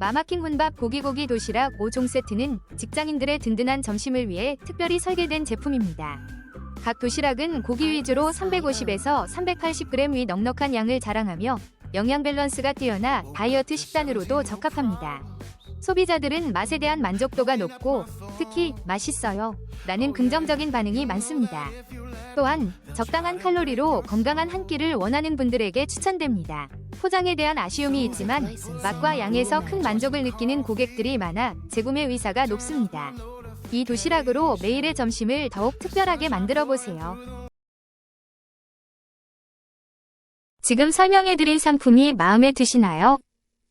마마킹 혼밥 고기고기 도시락 5종 세트는 직장인들의 든든한 점심을 위해 특별히 설계된 제품입니다. 각 도시락은 고기 위주로 350에서 380g 위 넉넉한 양을 자랑하며 영양 밸런스가 뛰어나 다이어트 식단으로도 적합합니다. 소비자들은 맛에 대한 만족도가 높고 특히 맛있어요 라는 긍정적인 반응이 많습니다. 또한 적당한 칼로리로 건강한 한 끼를 원하는 분들에게 추천됩니다. 포장에 대한 아쉬움이 있지만 맛과 양에서 큰 만족을 느끼는 고객들이 많아 재구매 의사가 높습니다. 이 도시락으로 매일의 점심을 더욱 특별하게 만들어 보세요. 지금 설명해드린 상품이 마음에 드시나요?